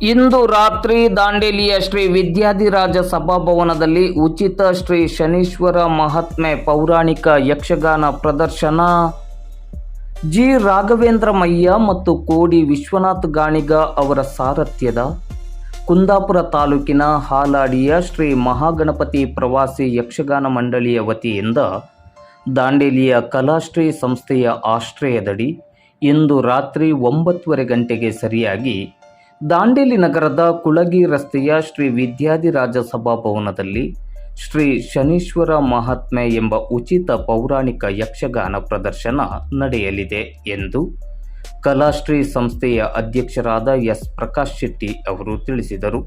ಇಂದು ರಾತ್ರಿ ದಾಂಡೇಲಿಯ ಶ್ರೀ ವಿದ್ಯಾಧಿರಾಜ ಸಭಾಭವನದಲ್ಲಿ ಉಚಿತ ಶ್ರೀ ಶನೀಶ್ವರ ಮಹಾತ್ಮೆ ಪೌರಾಣಿಕ ಯಕ್ಷಗಾನ ಪ್ರದರ್ಶನ. ಜಿ. ರಾಘವೇಂದ್ರ ಮಯ್ಯ ಮತ್ತು ಕೋಡಿ ವಿಶ್ವನಾಥ್ ಗಾಣಿಗ ಅವರ ಸಾರಥ್ಯದ ಕುಂದಾಪುರ ತಾಲೂಕಿನ ಹಾಲಾಡಿಯ ಶ್ರೀ ಮಹಾಗಣಪತಿ ಪ್ರವಾಸಿ ಯಕ್ಷಗಾನ ಮಂಡಳಿಯ ವತಿಯಿಂದ ದಾಂಡೇಲಿಯ ಕಲಾಶ್ರೀ ಸಂಸ್ಥೆಯ ಆಶ್ರಯದಡಿ ಇಂದು ರಾತ್ರಿ ಒಂಬತ್ತುವರೆ ಗಂಟೆಗೆ ಸರಿಯಾಗಿ ದಾಂಡೇಲಿ ನಗರದ ಕುಳಗಿ ರಸ್ತೆಯ ಶ್ರೀ ವಿದ್ಯಾದಿರಾಜ ಸಭಾಭವನದಲ್ಲಿ ಶ್ರೀ ಶನೀಶ್ವರ ಮಹಾತ್ಮೆ ಎಂಬ ಉಚಿತ ಪೌರಾಣಿಕ ಯಕ್ಷಗಾನ ಪ್ರದರ್ಶನ ನಡೆಯಲಿದೆ ಎಂದು ಕಲಾಶ್ರೀ ಸಂಸ್ಥೆಯ ಅಧ್ಯಕ್ಷರಾದ ಎಸ್ ಪ್ರಕಾಶ್ ಶೆಟ್ಟಿ ಅವರು ತಿಳಿಸಿದರು.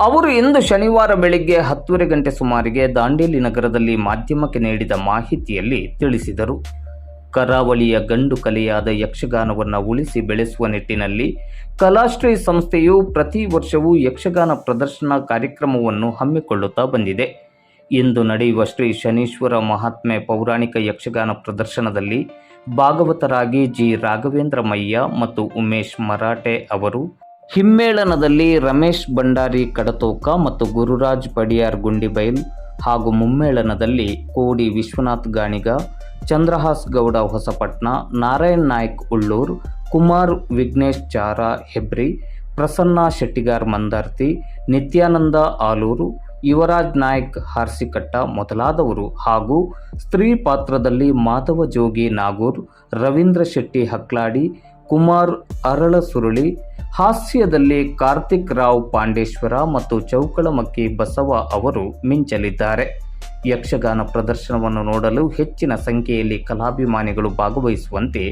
ಅವರು ಇಂದು ಶನಿವಾರ ಬೆಳಗ್ಗೆ ಹತ್ತುವರೆ ಗಂಟೆ ಸುಮಾರಿಗೆ ದಾಂಡೇಲಿ ನಗರದಲ್ಲಿ ಮಾಧ್ಯಮಕ್ಕೆ ನೀಡಿದ ಮಾಹಿತಿಯಲ್ಲಿ ತಿಳಿಸಿದರು. ಕರಾವಳಿಯ ಗಂಡು ಕಲೆಯಾದ ಯಕ್ಷಗಾನವನ್ನು ಉಳಿಸಿ ಬೆಳೆಸುವ ನಿಟ್ಟಿನಲ್ಲಿ ಕಲಾಶ್ರೀ ಸಂಸ್ಥೆಯು ಪ್ರತಿ ವರ್ಷವೂ ಯಕ್ಷಗಾನ ಪ್ರದರ್ಶನ ಕಾರ್ಯಕ್ರಮವನ್ನು ಹಮ್ಮಿಕೊಳ್ಳುತ್ತಾ ಬಂದಿದೆ. ಇಂದು ನಡೆಯುವ ಶ್ರೀ ಶನೀಶ್ವರ ಮಹಾತ್ಮೆ ಪೌರಾಣಿಕ ಯಕ್ಷಗಾನ ಪ್ರದರ್ಶನದಲ್ಲಿ ಭಾಗವತರಾಗಿ ಜಿ. ರಾಘವೇಂದ್ರ ಮಯ್ಯ ಮತ್ತು ಉಮೇಶ್ ಮರಾಠೆ ಅವರು, ಹಿಮ್ಮೇಳನದಲ್ಲಿ ರಮೇಶ್ ಭಂಡಾರಿ ಕಡತೋಕ ಮತ್ತು ಗುರುರಾಜ್ ಪಡಿಯಾರ್ ಗುಂಡಿಬೈಲ್ ಹಾಗೂ ಮುಮ್ಮೇಳನದಲ್ಲಿ ಕೋಡಿ ವಿಶ್ವನಾಥ್ ಗಾಣಿಗ, ಚಂದ್ರಹಾಸ್ ಗೌಡ ಹೊಸಪಟ್ನ, ನಾರಾಯಣ್ ನಾಯ್ಕ್ ಉಳ್ಳೂರ್, ಕುಮಾರ್ ವಿಘ್ನೇಶ್ ಚಾರ ಹೆಬ್ರಿ, ಪ್ರಸನ್ನ ಶೆಟ್ಟಿಗಾರ್ ಮಂದಾರ್ತಿ, ನಿತ್ಯಾನಂದ ಆಲೂರು, ಯುವರಾಜ್ ನಾಯ್ಕ್ ಹಾರ್ಸಿಕಟ್ಟ ಮೊದಲಾದವರು ಹಾಗೂ ಸ್ತ್ರೀ ಪಾತ್ರದಲ್ಲಿ ಮಾಧವ ಜೋಗಿ ನಾಗೂರ್, ರವೀಂದ್ರ ಶೆಟ್ಟಿ ಹಕ್ಲಾಡಿ ಕುಮಾರ್ ಅರಳ ಸುರುಳಿ ಹಾಸ್ಯದಲ್ಲಿ ಕಾರ್ತಿಕ್ ರಾವ್ ಪಾಂಡೇಶ್ವರ ಮತ್ತು ಚೌಕಳಮಕ್ಕಿ ಬಸವ ಅವರು ಮಿಂಚಲಿದ್ದಾರೆ. ಯಕ್ಷಗಾನ ಪ್ರದರ್ಶನವನ್ನು ನೋಡಲು ಹೆಚ್ಚಿನ ಸಂಖ್ಯೆಯಲ್ಲಿ ಕಲಾಭಿಮಾನಿಗಳು ಭಾಗವಹಿಸುವಂತೆ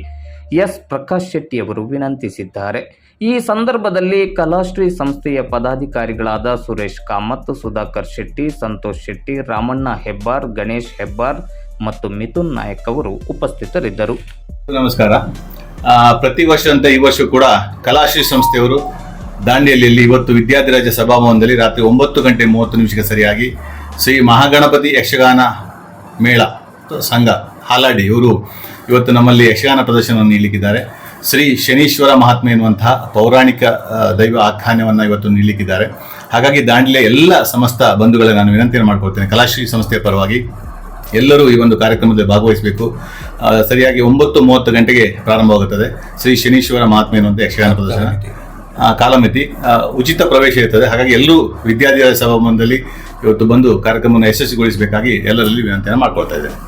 ಎಸ್. ಪ್ರಕಾಶ್ ಶೆಟ್ಟಿ ಅವರು ವಿನಂತಿಸಿದ್ದಾರೆ. ಈ ಸಂದರ್ಭದಲ್ಲಿ ಕಲಾಶ್ರೀ ಸಂಸ್ಥೆಯ ಪದಾಧಿಕಾರಿಗಳಾದ ಸುರೇಶ್ ಕಾಮತ್, ಸುಧಾಕರ್ ಶೆಟ್ಟಿ, ಸಂತೋಷ್ ಶೆಟ್ಟಿ, ರಾಮಣ್ಣ ಹೆಬ್ಬಾರ್, ಗಣೇಶ್ ಹೆಬ್ಬಾರ್ ಮತ್ತು ಮಿಥುನ್ ನಾಯಕ್ ಅವರು ಉಪಸ್ಥಿತರಿದ್ದರು. ನಮಸ್ಕಾರ. ಪ್ರತಿ ಅಂತ ಈ ವರ್ಷ ಕೂಡ ಕಲಾಶ್ರೀ ಸಂಸ್ಥೆಯವರು ದಾಂಡೇಲಿಯಲ್ಲಿ ಇವತ್ತು ವಿದ್ಯಾರ್ಥಿರಾಜ ಸಭಾಭವನದಲ್ಲಿ ರಾತ್ರಿ ಒಂಬತ್ತು ಗಂಟೆ ಮೂವತ್ತು ನಿಮಿಷಕ್ಕೆ ಸರಿಯಾಗಿ ಶ್ರೀ ಮಹಾಗಣಪತಿ ಯಕ್ಷಗಾನ ಮೇಳ ಸಂಘ ಹಾಲಾಡಿ ಇವರು ಇವತ್ತು ನಮ್ಮಲ್ಲಿ ಯಕ್ಷಗಾನ ಪ್ರದರ್ಶನವನ್ನು ನೀಡಲಿಕ್ಕಿದ್ದಾರೆ. ಶ್ರೀ ಶನೀಶ್ವರ ಮಹಾತ್ಮೆ ಎನ್ನುವಂತಹ ಪೌರಾಣಿಕ ದೈವ ಆಖ್ಯಾನವನ್ನು ಇವತ್ತು ನೀಡಲಿಕ್ಕಿದ್ದಾರೆ. ಹಾಗಾಗಿ ದಾಂಡಿಲೆ ಎಲ್ಲ ಸಮಸ್ತ ಬಂಧುಗಳ ನಾನು ವಿನಂತಿಯನ್ನು ಮಾಡ್ಕೊಳ್ತೇನೆ. ಕಲಾಶ್ರೀ ಸಂಸ್ಥೆಯ ಪರವಾಗಿ ಎಲ್ಲರೂ ಈ ಒಂದು ಕಾರ್ಯಕ್ರಮದಲ್ಲಿ ಭಾಗವಹಿಸಬೇಕು. ಸರಿಯಾಗಿ ಒಂಬತ್ತು ಮೂವತ್ತು ಗಂಟೆಗೆ ಪ್ರಾರಂಭವಾಗುತ್ತದೆ. ಶ್ರೀ ಶನೀಶ್ವರ ಮಹಾತ್ಮೆ ಅಂತ ಯಕ್ಷಗಾನ ಪ್ರದರ್ಶನ. ಕಾಲಮಿತಿ. ಉಚಿತ ಪ್ರವೇಶ ಇರ್ತದೆ. ಹಾಗಾಗಿ ಎಲ್ಲರೂ ವಿದ್ಯಾರ್ಥಿಗಳ ಸಭಾಭವನದಲ್ಲಿ ಇವತ್ತು ಬಂದು ಕಾರ್ಯಕ್ರಮವನ್ನು ಯಶಸ್ವಿಗೊಳಿಸಬೇಕಾಗಿ ಎಲ್ಲರಲ್ಲಿ ವಿನಂತಿಯನ್ನು ಮಾಡ್ಕೊಳ್ತಾ ಇದ್ದೇನೆ.